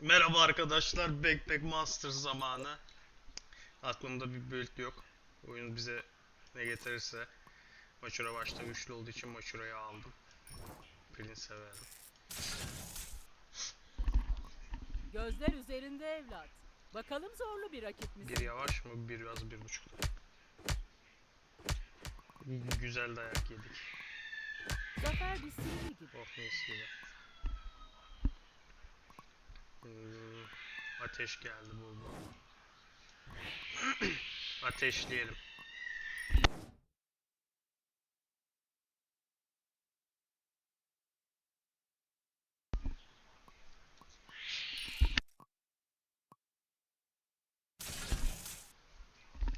Merhaba arkadaşlar, Backpack Masters zamanı. Aklımda bir build yok. Oyun bize ne getirirse. Maçura başta güçlü olduğu için Maçura'yı aldım. Prince'e verdim. Gözler üzerinde evlat. Bakalım zorlu bir rakip misin? Bir yavaş mı? Bir biraz bir buçuk. Güzel dayak yedik. Zafer bir sihir gibi. Oh mis gibi. Ateş geldi bul bul. Ateşleyelim.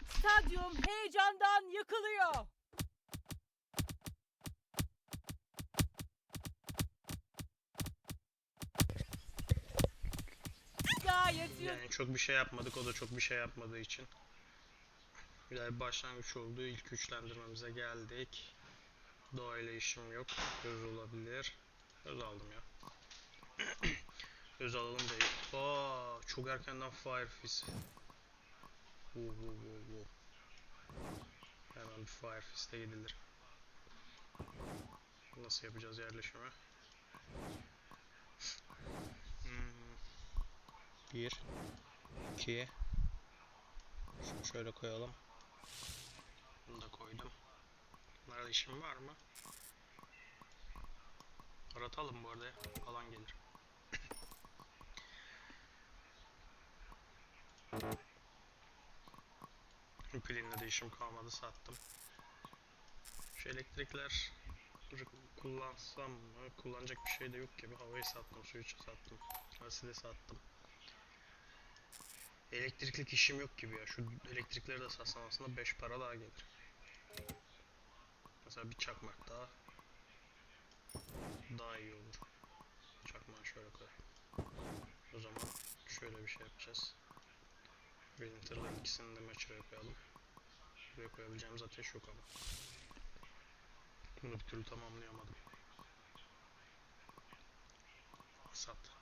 Stadyum heyecandan yıkılıyor. İyi. Yani çok bir şey yapmadık, o da çok bir şey yapmadığı için. Güzel bir başlangıç oldu. İlk güçlendirmemize geldik. Doğayla işim yok. Öz olabilir. Öz aldım ya. Öz alalım da. Aa, çok erkenden Fire Fist. Vuu vuu vuu vuu. Hemen bir Fire Fist'e gidilir. Nasıl yapacağız yerleşimi? Hmm. Bir, iki. Şunu şöyle koyalım. Bunu da koydum. Bunlarda işim var mı? Aratalım bu arada. Alan gelir. Pilinle de işim kalmadı sattım. Şu elektrikler kullansam mı? Kullanacak bir şey de yok gibi. Havayı sattım, suyu sattım. Asili sattım. Elektriklik işim yok gibi ya. Şu elektrikleri de satsam aslında 5 para daha gelir. Mesela bir çakmak daha daha iyi olur. Çakmağı şöyle koy. O zaman şöyle bir şey yapacağız. Winter'ların ikisini de maçaya koyalım. Buraya koyabileceğimiz ateş yok ama. Bunu bir türlü tamamlayamadım. Sat.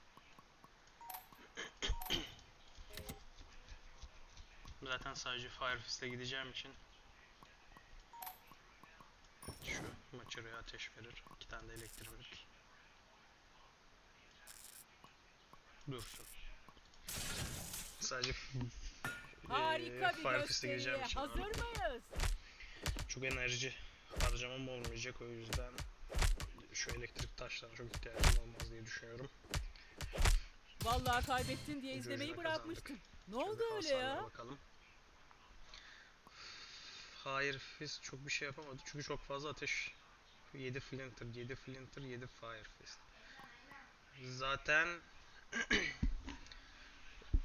Zaten sadece Fire Fist'e gideceğim için şu maçaraya ateş verir. İki tane de elektrik. Dursun. Sadece Harika eee, bir Fire Fist'e gideceğim için Hazır mıyız? çok enerji harcamam olmayacak o yüzden şu elektrik taşlarına çok ihtiyacım olmaz diye düşünüyorum. Vallahi kaybettin diye izlemeyi ucuna bırakmıştım. Ne oldu öyle ya? Bakalım. Hayır Fist çok bir şey yapamadı çünkü çok fazla ateş 7 Flinter, 7 Flinter, 7 Fire Fist. Zaten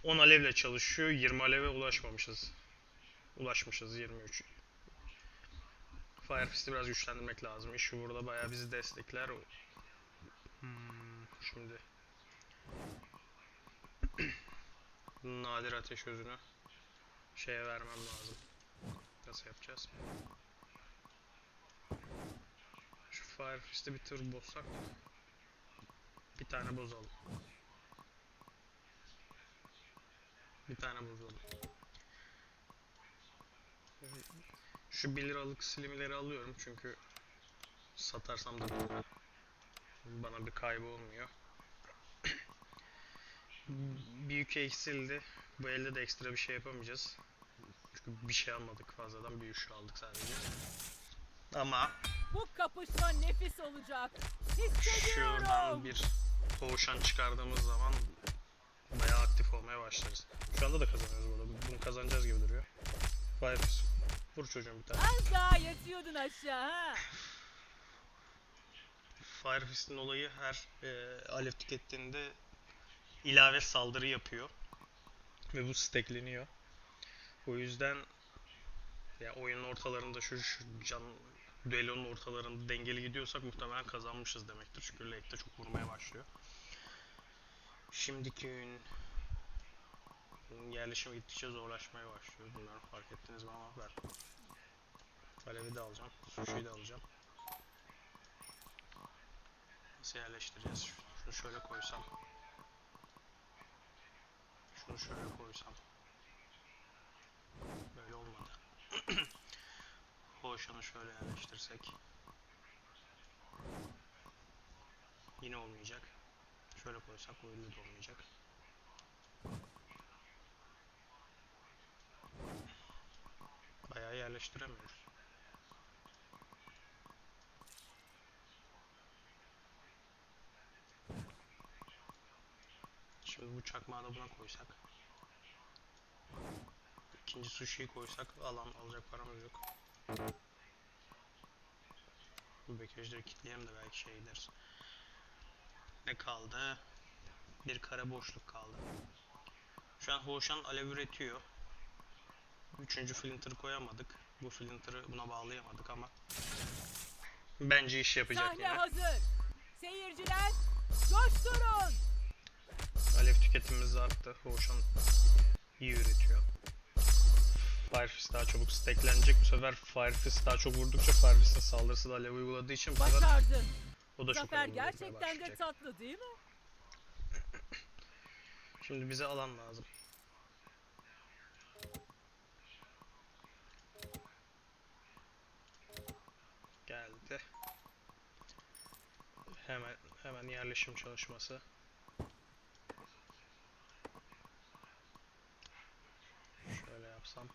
10 alevle çalışıyor. 20 aleve ulaşmamışız. Ulaşmışız 23. Fire Fist'i biraz güçlendirmek lazım. İşi burada bayağı bizi destekler. Hmm, şimdi nadir ateş özünü şeye vermem lazım. Yapacağız? Şu Fire Fist'i bir tır bozsak bir tane bozalım. Bir tane bozalım. Şu 1 liralık slimleri alıyorum çünkü satarsam da bana bir kaybı olmuyor. Büyük eksildi. Bu elde de ekstra bir şey yapamayacağız. Bir şey almadık fazladan. Bir üçlü aldık sadece. Ama Bu kapışma nefis olacak. Hissediyorum. şuradan bir potion çıkardığımız zaman bayağı aktif olmaya başlarız. Şu anda da kazanıyoruz bu arada. Bunu kazanacağız gibi duruyor. Fire Fist. Vur çocuğum bir tane. Az daha yatıyordun aşağı ha. Fire Fist'in olayı her e, alev tükettiğinde ilave saldırı yapıyor. Ve bu stackleniyor. O yüzden ya oyunun ortalarında şu, şu can düellonun ortalarında dengeli gidiyorsak muhtemelen kazanmışız demektir. Çünkü late'de çok vurmaya başlıyor. Şimdiki gün yerleşime gittikçe zorlaşmaya başlıyor. Bunları fark ettiniz mi ama ver. Alevi de alacağım. Sushi'yi de alacağım. Nasıl yerleştireceğiz? Şunu şöyle koysam. Şunu şöyle koysam. Böyle olmadı. Hoşanı şöyle yerleştirsek. Yine olmayacak. Şöyle koysak oyunda da olmayacak. Bayağı yerleştiremiyoruz. Şimdi bu çakmağı da buna koysak. İkinci sushi'yi koysak alan alacak paramız yok. Bu bekajları kilitleyelim de belki şey gideriz. Ne kaldı? Bir kare boşluk kaldı. Şu an Hoşan alev üretiyor. Üçüncü flinter'ı koyamadık. Bu flinter'ı buna bağlayamadık ama bence iş yapacak Sahne yine. hazır. Seyirciler coşturun. Alev tüketimimiz arttı. Hoşan iyi üretiyor. Firefist daha çabuk stacklenecek. Bu sefer Firefist daha çok vurdukça Firefist'in saldırısı da alev uyguladığı için bu sefer Başardın. o da çok Zafer olmaya gerçekten de başlayacak. tatlı değil mi? Şimdi bize alan lazım. Geldi. Hemen hemen yerleşim çalışması. Şöyle yapsam.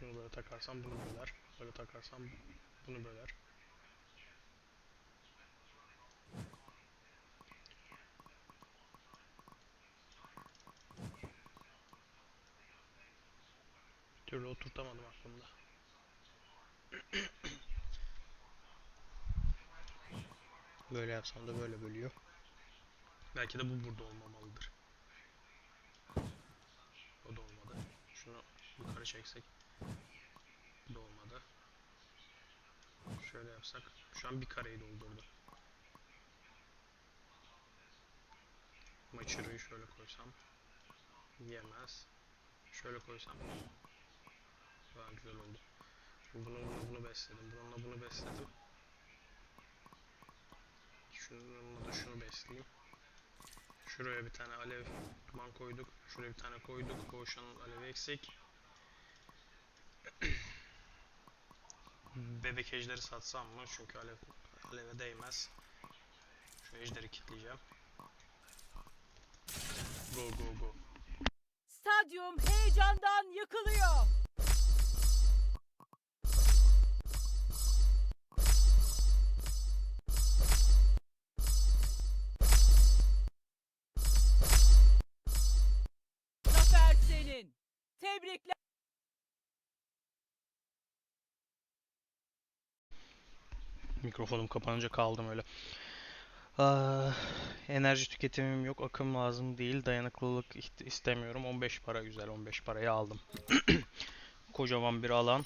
Bunu böyle takarsam bunu böler. Böyle takarsam bunu böler. Bir türlü oturtamadım aklımda. Böyle yapsam da böyle bölüyor. Belki de bu burada olmamalıdır. O da olmadı. Şunu yukarı çeksek. Bu da olmadı. Şöyle yapsak. Şu an bir kareyi doldurdu. Maçırıyı şöyle koysam. Yemez. Şöyle koysam. Daha güzel oldu. Bunu bunu besledim. Bununla bunu besledim. Şununla da şunu besleyeyim. Şuraya bir tane alev duman koyduk. Şuraya bir tane koyduk. Koğuşanın alevi eksik. Bebek ejderi satsam mı? Çünkü alev aleve değmez. Şu ejderi kilitleyeceğim. Go go go. Stadyum heyecandan yıkılıyor. Mikrofonum kapanınca kaldım öyle. Ah, enerji tüketimim yok, akım lazım değil, dayanıklılık istemiyorum. 15 para güzel, 15 parayı aldım. Kocaman bir alan,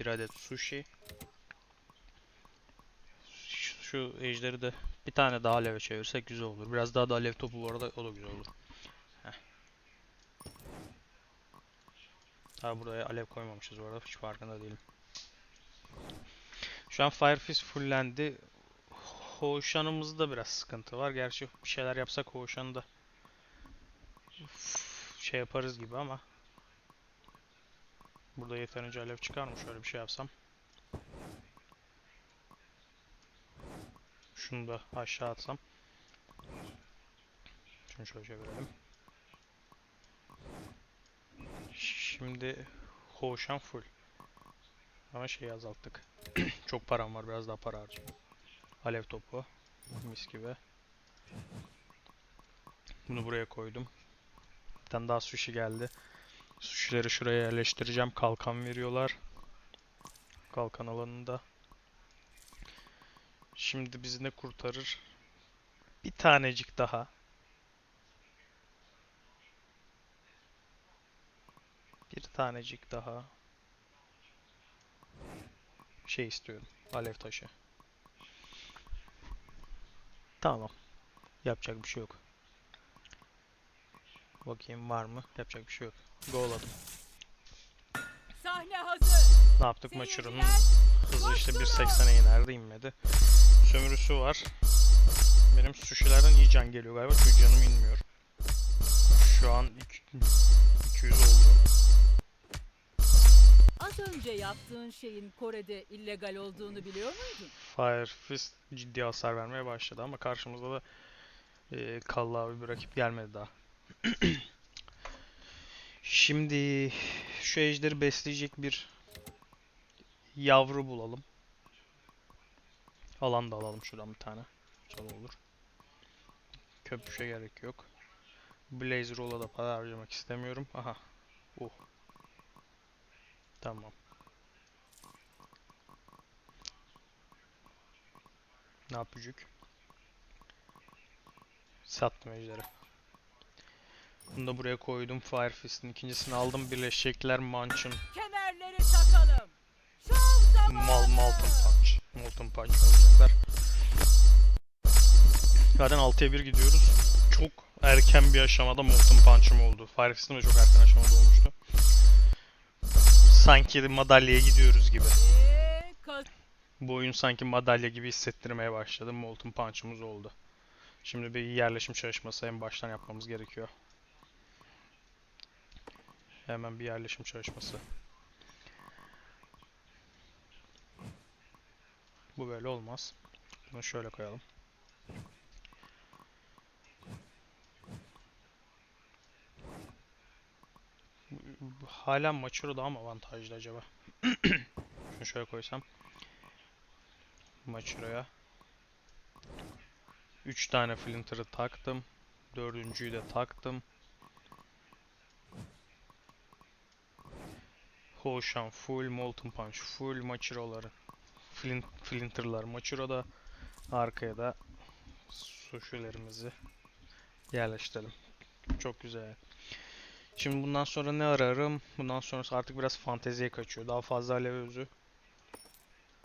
bir adet sushi. Şu, şu ejderi de bir tane daha aleve çevirsek güzel olur. Biraz daha da alev topu bu arada o da güzel olur. Ha buraya alev koymamışız bu arada hiç farkında değilim. Şu an Firefist fullendi. Hoşanımızda biraz sıkıntı var. Gerçi bir şeyler yapsak Hoşan'ı da şey yaparız gibi ama burada yeterince alev çıkar mı? Şöyle bir şey yapsam. Şunu da aşağı atsam. Şunu şöyle çevirelim. Şimdi Hoşan full. Ama şeyi azalttık. Çok param var. Biraz daha para harcayayım. Alev topu. Mis gibi. Bunu buraya koydum. Bir tane daha sushi geldi. Sushi'leri şuraya yerleştireceğim. Kalkan veriyorlar. Kalkan alanında. Şimdi bizi ne kurtarır? Bir tanecik daha. Bir tanecik daha. Şey istiyorum. Alev taşı. Tamam. Yapacak bir şey yok. Bakayım var mı? Yapacak bir şey yok. Go'ladım. Sahne hazır. Ne yaptık Seyirciler hızı işte coşturun. 1.80'e inerdi inmedi. Sömürüsü var. Benim sushi'lerden iyi can geliyor galiba çünkü canım inmiyor. Şu an iki- 200 oldu. Az önce yaptığın şeyin Kore'de illegal olduğunu biliyor muydun? Fire Fist ciddi hasar vermeye başladı ama karşımızda da e, kallavi bir rakip gelmedi daha. Şimdi şu ejderi besleyecek bir yavru bulalım. Alan da alalım şuradan bir tane. Güzel olur. Köpüşe gerek yok. Blaze Roll'a da para harcamak istemiyorum. Aha. Uh. Tamam. Ne yapacak? Sattım ejderi. Bunu da buraya koydum. Fire Fist'in ikincisini aldım. Birleşecekler Munch'ın Kemerleri takalım. Mal Molten Punch. Molten Punch olacaklar. Zaten 6'ya 1 gidiyoruz. Çok erken bir aşamada Molten Punch'ım oldu. Fire Fist'im de çok erken aşamada olmuştu. Sanki madalyaya gidiyoruz gibi. Bu oyun sanki madalya gibi hissettirmeye başladı. Molten Punch'ımız oldu. Şimdi bir yerleşim çalışması en baştan yapmamız gerekiyor. Hemen bir yerleşim çalışması. Bu böyle olmaz. Bunu şöyle koyalım. Hala Machiro daha mı avantajlı acaba? Şunu şöyle koysam. Machiro'ya. 3 tane Flinter'ı taktım. Dördüncüyü de taktım. Hoşan full, Molten Punch full, Machiro'ları. Flint, Flinter'lar Machiro'da. Arkaya da sushi'lerimizi yerleştirelim. Çok güzel. Şimdi bundan sonra ne ararım? Bundan sonrası artık biraz fanteziye kaçıyor. Daha fazla alev özü.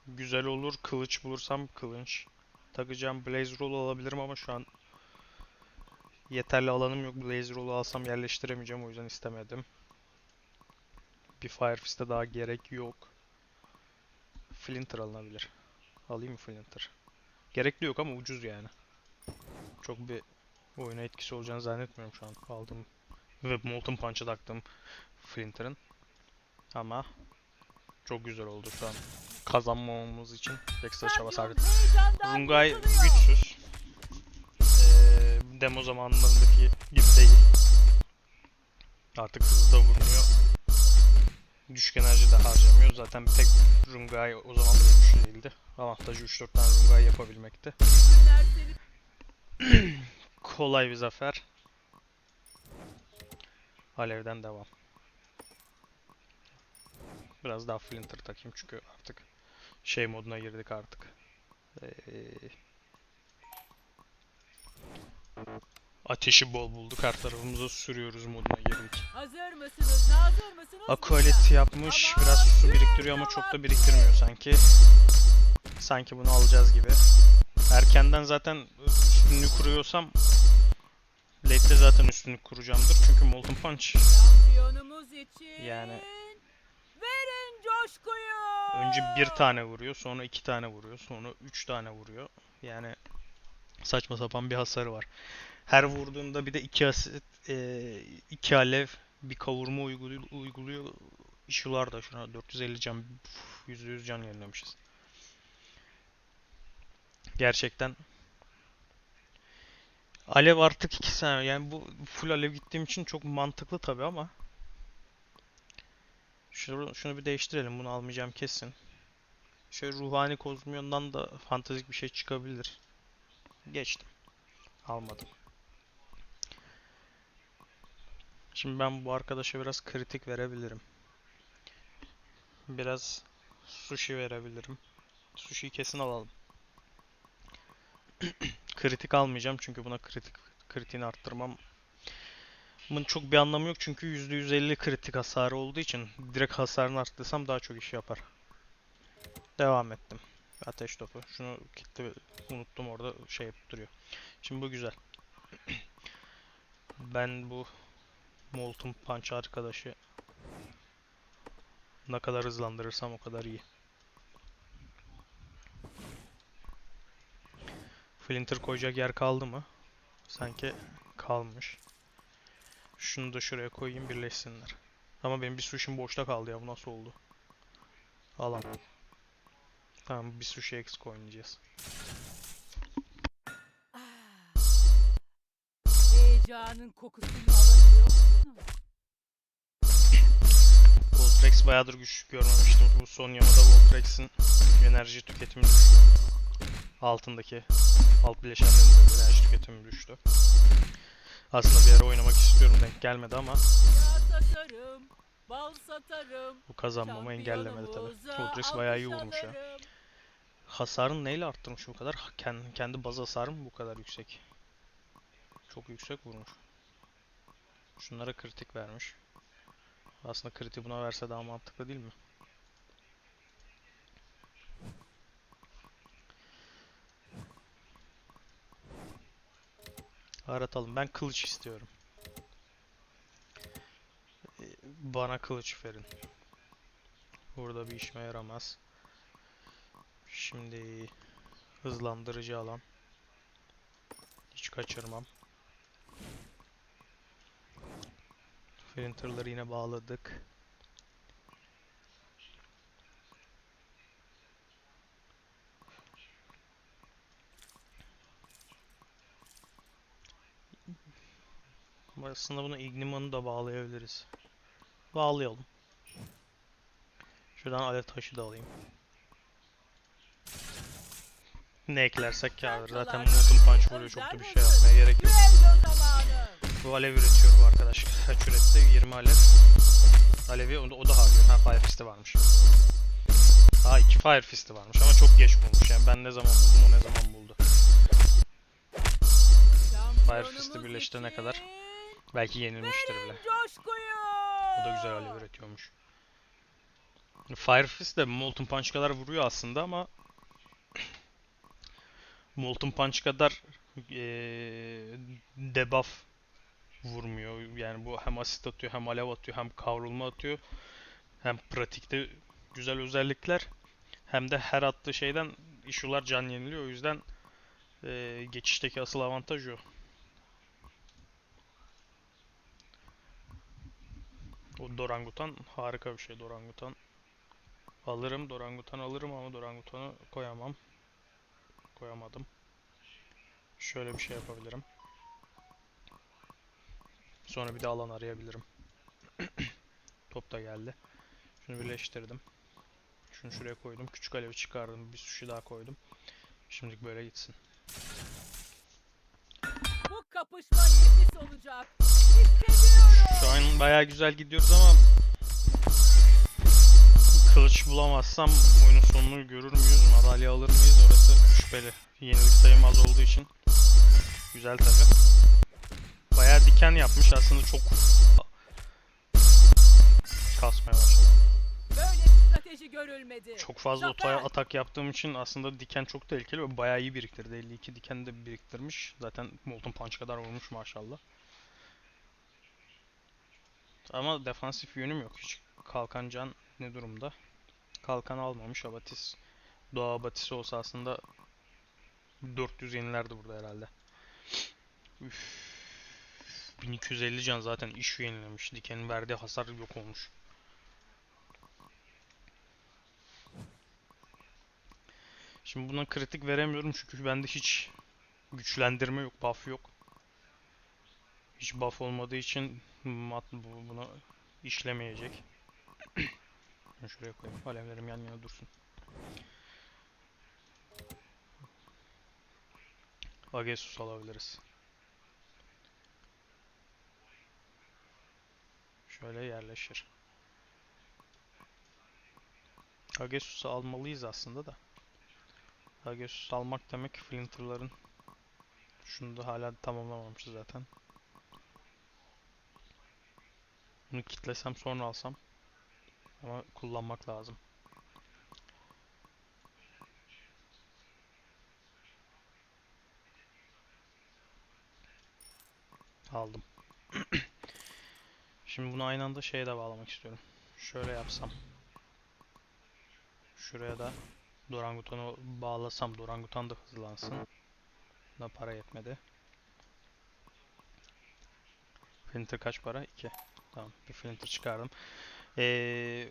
Güzel olur. Kılıç bulursam kılıç. Takacağım. Blaze Roll alabilirim ama şu an yeterli alanım yok. Blaze Roll'u alsam yerleştiremeyeceğim. O yüzden istemedim. Bir Fire Fist'e daha gerek yok. Flinter alınabilir. Alayım mı Flinter? Gerekli yok ama ucuz yani. Çok bir oyuna etkisi olacağını zannetmiyorum şu an aldığım ve Molten Punch'a taktım Flinter'ın. Ama çok güzel oldu şu an. Kazanmamamız için ekstra çaba sarf heyecandan Rungay güçsüz. Ee, demo zamanlarındaki gibi değil. Artık hızlı da vurmuyor. Düşük enerji de harcamıyor. Zaten tek Rungay o zaman bile güçlü değildi. Avantajı 3-4 tane Rungay yapabilmekti. Kolay bir zafer. Alevden devam. Biraz daha Flinter takayım çünkü artık şey moduna girdik artık. Ee, ateşi bol bulduk. Her tarafımıza sürüyoruz moduna girdik. hazır mısınız? Hazır mısınız? Aqualet yapmış. Biraz su biriktiriyor ama çok da biriktirmiyor sanki. Sanki bunu alacağız gibi. Erkenden zaten üstünlüğü kuruyorsam Late'de zaten üstünlük kuracağımdır. Çünkü Molten Punch. Yani- Verin coşkuyu. önce bir tane vuruyor, sonra iki tane vuruyor, sonra üç tane vuruyor. Yani saçma sapan bir hasarı var. Her vurduğunda bir de iki asit, eee, iki alev, bir kavurma uyguluyor, uyguluyor. Işılar da şuna 450 can, uf, %100 can yenilemişiz. Gerçekten Alev artık iki sene. Yani bu full alev gittiğim için çok mantıklı tabii ama şunu, şunu bir değiştirelim. Bunu almayacağım kesin. Şöyle ruhani kozmiyondan da fantastik bir şey çıkabilir. Geçtim. Almadım. Şimdi ben bu arkadaşa biraz kritik verebilirim. Biraz sushi verebilirim. Sushi'yi kesin alalım. Kritik almayacağım çünkü buna kritik kritiğini arttırmam bunun çok bir anlamı yok çünkü %150 kritik hasarı olduğu için direkt hasarını arttırsam daha çok iş yapar. Devam ettim. Ateş topu. Şunu kitle unuttum orada şey duruyor. Şimdi bu güzel. Ben bu Molten Punch arkadaşı ne kadar hızlandırırsam o kadar iyi. Flinter koyacak yer kaldı mı? Sanki kalmış. Şunu da şuraya koyayım birleşsinler. Ama benim bir sushi'm boşta kaldı ya bu nasıl oldu? Alam. Tamam bir sushi eksik oynayacağız. Heyecanın kokusunu alabiliyor musun? Voltrex bayağıdır güç görmemiştim. Bu son yamada Voltrex'in enerji tüketimi. Altındaki alt bileşenlerin de enerji tüketimi düştü. Aslında bir ara oynamak istiyorum denk gelmedi ama satarım, bal satarım. bu kazanmamı engellemedi tabi. Voltrex bayağı iyi vurmuş ya. Hasarını neyle arttırmış bu kadar? Kendi, kendi baz hasarı mı bu kadar yüksek? Çok yüksek vurmuş. Şunlara kritik vermiş. Aslında kriti buna verse daha mantıklı değil mi? Aratalım. Ben kılıç istiyorum. Ee, Bana kılıç verin. Burada bir işime yaramaz. Şimdi hızlandırıcı alan. Hiç kaçırmam. Printer'ları yine bağladık. Aslında bunu Igniman'ı da bağlayabiliriz. Bağlayalım. Şuradan alev taşı da alayım. Ne eklersek kârdır. Zaten Molten Punch vuruyor. Çok da bir şey yapmaya gerek yok. Bu alev üretiyor bu arkadaş. Kaç üretti? 20 alev. Alevi o da, o da harcıyor. Ha Fire Fist'i varmış. Ha iki Fire Fist'i varmış ama çok geç bulmuş. Yani ben ne zaman buldum o ne zaman buldu. Şampiyonumuz Fist'i birleştirene kadar Belki yenilmiştir bile. Coşkuyu. O da güzel alev üretiyormuş. Fire Fist de Molten Punch kadar vuruyor aslında ama Molten Punch kadar eee debuff vurmuyor. Yani bu hem asit atıyor, hem alev atıyor, hem kavrulma atıyor. Hem pratikte güzel özellikler. Hem de her attığı şeyden issue'lar can yeniliyor. O yüzden eee, geçişteki asıl avantaj o. O Dorangutan harika bir şey Dorangutan. Alırım Dorangutan alırım ama Dorangutan'ı koyamam. Koyamadım. Şöyle bir şey yapabilirim. Sonra bir de alan arayabilirim. Top da geldi. Şunu birleştirdim. Şunu şuraya koydum. Küçük alevi çıkardım. Bir sushi daha koydum. Şimdilik böyle gitsin. Kapışma nefis olacak. Hissediyorum. Şu an bayağı güzel gidiyoruz ama kılıç bulamazsam oyunun sonunu görür müyüz? Madalya alır mıyız? Orası şüpheli. Yenilik sayım az olduğu için. Güzel tabi. Bayağı diken yapmış aslında çok kasmaya başladı. Strateji görülmedi. Çok fazla Zafer! otaya atak yaptığım için aslında diken çok tehlikeli ve bayağı iyi biriktirdi. 52 diken de biriktirmiş. Zaten Molten Punch kadar vurmuş maşallah. Ama defansif yönüm yok. Hiç kalkan can ne durumda? Kalkan almamış Abatis. Doğa Abatis olsa aslında 400 yenilerdi burada herhalde. Üf. 1250 can zaten iş yenilemiş. Dikenin verdiği hasar yok olmuş. Şimdi buna kritik veremiyorum çünkü bende hiç güçlendirme yok, buff yok. Hiç buff olmadığı için mat bu buna işlemeyecek. Şuraya koyayım. Alevlerim yan yana dursun. Agesus alabiliriz. Şöyle yerleşir. Agesus'u almalıyız aslında da. Agesus almak demek Flinter'ların şunu da hala tamamlamamışız zaten. Bunu kitlesem sonra alsam. Ama kullanmak lazım. Aldım. Şimdi bunu aynı anda şeye de bağlamak istiyorum. Şöyle yapsam. Şuraya da Dorangutan'ı bağlasam Dorangutan da hızlansın. Buna para yetmedi. Flinter kaç para? 2. Tamam bir Flinter çıkardım. Ee,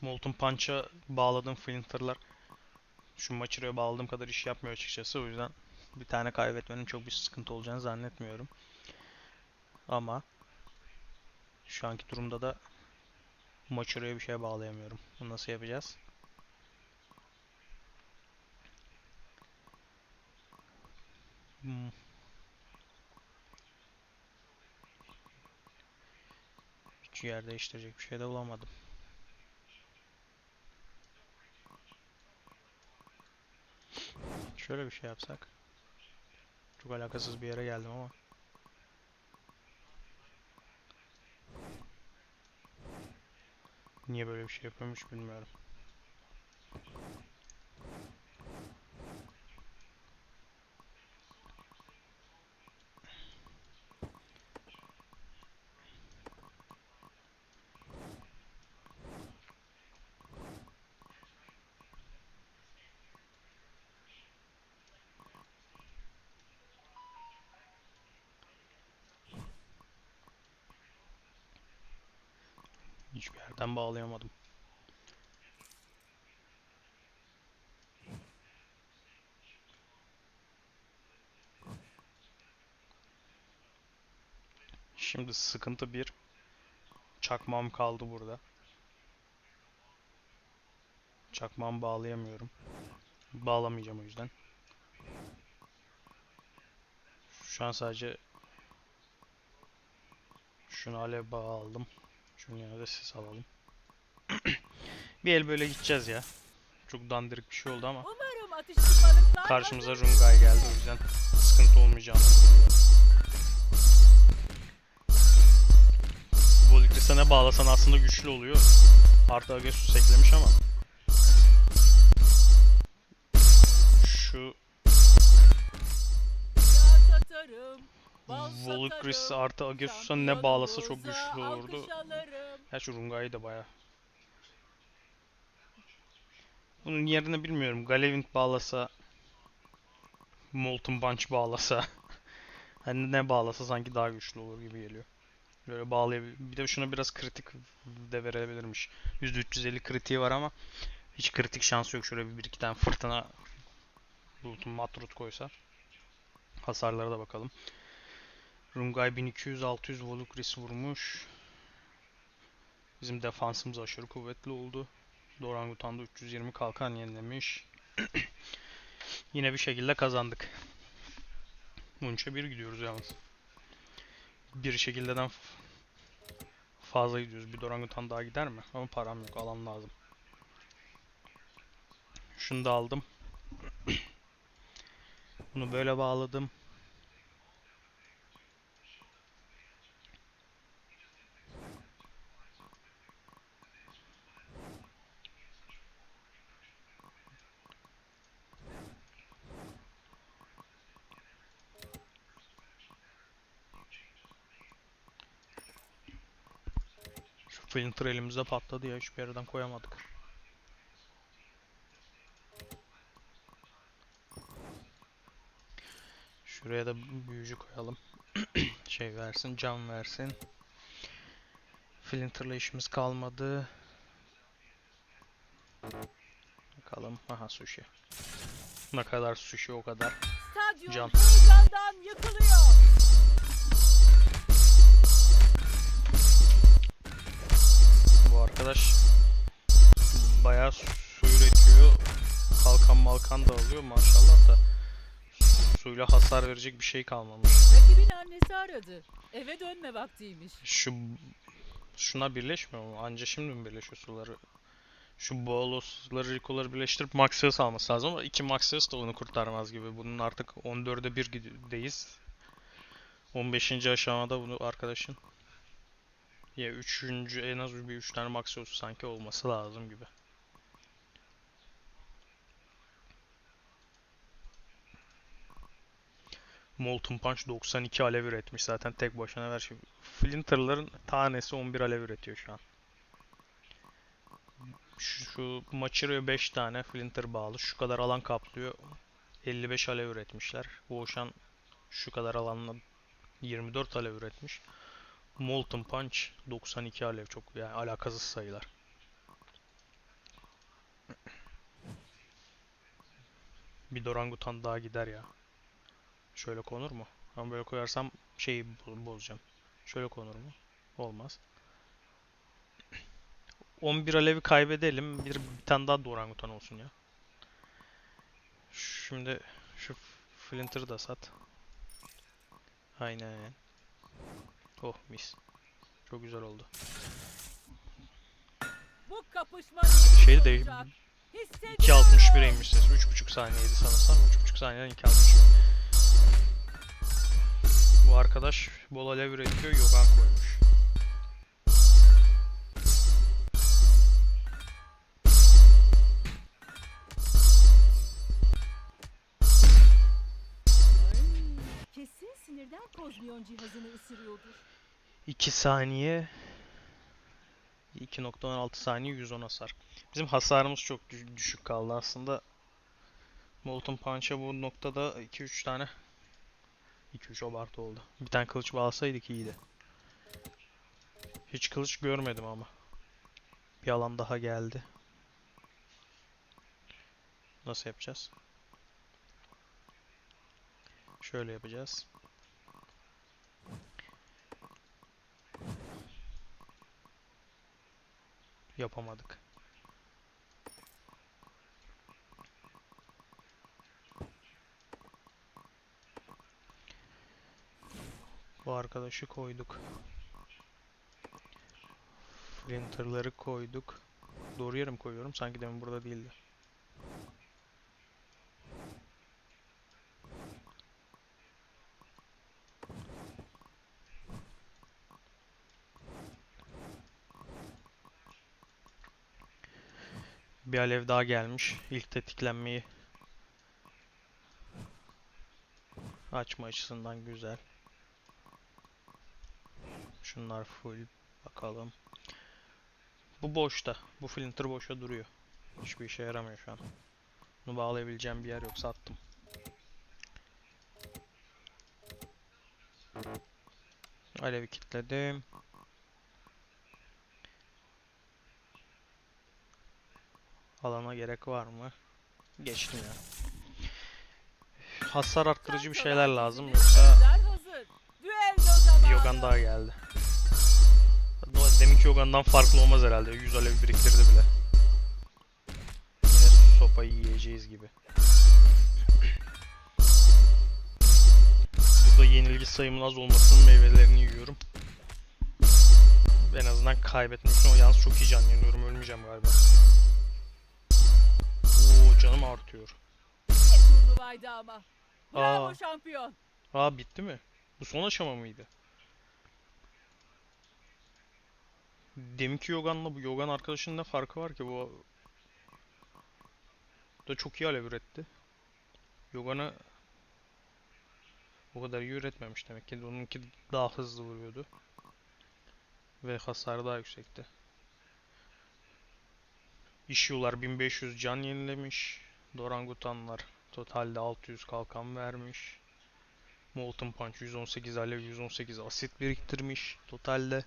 Molten Punch'a bağladığım Flinter'lar şu Machiro'ya bağladığım kadar iş yapmıyor açıkçası. O yüzden bir tane kaybetmenin çok bir sıkıntı olacağını zannetmiyorum. Ama şu anki durumda da Machiro'ya bir şey bağlayamıyorum. Bunu nasıl yapacağız? Hmm. Hiç yer değiştirecek bir şey de bulamadım. Şöyle bir şey yapsak. Çok alakasız bir yere geldim ama. Niye böyle bir şey yapıyormuş bilmiyorum. Hiçbir yerden bağlayamadım. Şimdi sıkıntı bir. Çakmağım kaldı burada. Çakmağımı bağlayamıyorum. Bağlamayacağım o yüzden. Şu an sadece şunu alev bağı aldım. Yine de sis alalım. bir el böyle gideceğiz ya. Çok dandirik bir şey oldu ama karşımıza. Rungay geldi o yüzden sıkıntı olmayacağını biliyorum. Bu ne bağlasan aslında güçlü oluyor. Artı Agesus eklemiş ama şu Yağ satarım, satarım, artı Agesus'a ne bağlasa çok güçlü olurdu. Ya şu Rungay'ı da baya. Bunun yerini bilmiyorum. Galevint bağlasa Molten Bunch bağlasa hani ne bağlasa sanki daha güçlü olur gibi geliyor. Böyle bağlayabilir. Bir de şuna biraz kritik de verebilirmiş. %350 kritiği var ama hiç kritik şansı yok. Şöyle bir, bir iki tane fırtına bulutun matrut koysa. Hasarlara da bakalım. Rungai 1200 600 Volukris vurmuş. Bizim defansımız aşırı kuvvetli oldu. Dorangutan da 320 kalkan yenilemiş. Yine bir şekilde kazandık. 13'e 1 gidiyoruz yalnız. Bir şekildeden fazla gidiyoruz. Bir Dorangutan daha gider mi? Ama param yok. Alan lazım. Şunu da aldım. Bunu böyle bağladım. Şu filtre elimizde patladı ya. Hiçbir yerden koyamadık. Şuraya da büyücü koyalım. şey versin, can versin. Flinter'la işimiz kalmadı. Bakalım. Aha sushi. Ne kadar sushi o kadar. Stadyum Can. heyecandan yıkılıyor. Bu arkadaş bayağı su üretiyor. Kalkan malkan da alıyor maşallah da suyla hasar verecek bir şey kalmamış. Rakibin annesi aradı. Eve dönme vaktiymiş. Şu şuna birleşmiyor mu? Anca şimdi mi birleşiyor suları? Şu Boğulos'ları, Rico'ları birleştirip Maxius alması lazım ama iki Maxius da onu kurtarmaz gibi. Bunun artık 14'e 1 gideyiz. 15. aşamada bunu arkadaşın ya 3. en az bir 3 tane Maxius sanki olması lazım gibi. Molten Punch 92 alev üretmiş zaten tek başına ver şey. Flinter'ların tanesi 11 alev üretiyor şu an. Şu, şu Machiro'ya 5 tane Flinter bağlı. Şu kadar alan kaplıyor. 55 alev üretmişler. Ocean şu kadar alanla 24 alev üretmiş. Molten Punch 92 alev çok yani alakasız sayılar. Bir orangutan daha gider ya. Şöyle konur mu? Ama böyle koyarsam şeyi bo- bozacağım. Şöyle konur mu? Olmaz. 11 alevi kaybedelim. Bir, bir tane daha da orangutan olsun ya. Şimdi şu Flinter'ı da sat. Aynen. Oh mis. Çok güzel oldu. Bu kapışma Şey de olacak. Hissediyorum. 2.61 inmiş ses. 3.5 saniyeydi sanırsam. 3.5 saniyeden 2.61. Bu arkadaş bol alev üretiyor. Yogan koymuş. Kozmiyon cihazını ısırıyordur. 2 saniye 2.16 saniye 110 hasar. Bizim hasarımız çok dü- düşük kaldı aslında. Molten Punch'a bu noktada 2-3 tane 2-3 abartı oldu. Bir tane kılıç bağlasaydık iyiydi. Hiç kılıç görmedim ama. Bir alan daha geldi. Nasıl yapacağız? Şöyle yapacağız. Yapamadık. Bu arkadaşı koyduk. Flinter'ları koyduk. Doğru yere mi koyuyorum? Sanki demin burada değildi. Bir alev daha gelmiş. İlk tetiklenmeyi açma açısından güzel. Şunlar full. Bakalım. Bu boşta. Bu filtre boşa duruyor. Hiçbir işe yaramıyor şu an. Bunu bağlayabileceğim bir yer yok. Sattım. Alevi kilitledim. Alana gerek var mı? Geçtim ya. Hasar arttırıcı bir şeyler lazım yoksa. Yogan daha geldi. Deminki Yogan'dan farklı olmaz herhalde. 100 alev biriktirdi bile. Yine sopayı yiyeceğiz gibi. Burada yenilgi sayımın az olmasının meyvelerini yiyorum. En azından kaybetmişim ama yalnız çok iyi can. Ölmeyeceğim galiba. Oo canım artıyor. Turnuvaydı ama. Bravo Aa. şampiyon. Aa bitti mi? Bu son aşama mıydı? Deminki Yogan'la bu Yogan arkadaşının ne farkı var ki bu da çok iyi alev üretti. Yogan'ı o kadar iyi üretmemiş demek ki. Onunki daha hızlı vuruyordu. Ve hasarı daha yüksekti. İşiyorlar 1500 can yenilemiş. Dorangutanlar totalde 600 kalkan vermiş. Molten Punch 118 alev 118 asit biriktirmiş totalde.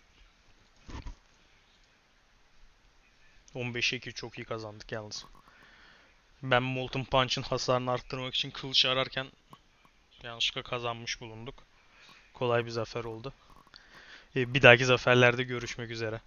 15'e 2 çok iyi kazandık yalnız. Ben Molten Punch'ın hasarını arttırmak için kılıç ararken yanlışlıkla kazanmış bulunduk. Kolay bir zafer oldu. Ee, Bir dahaki zaferlerde görüşmek üzere.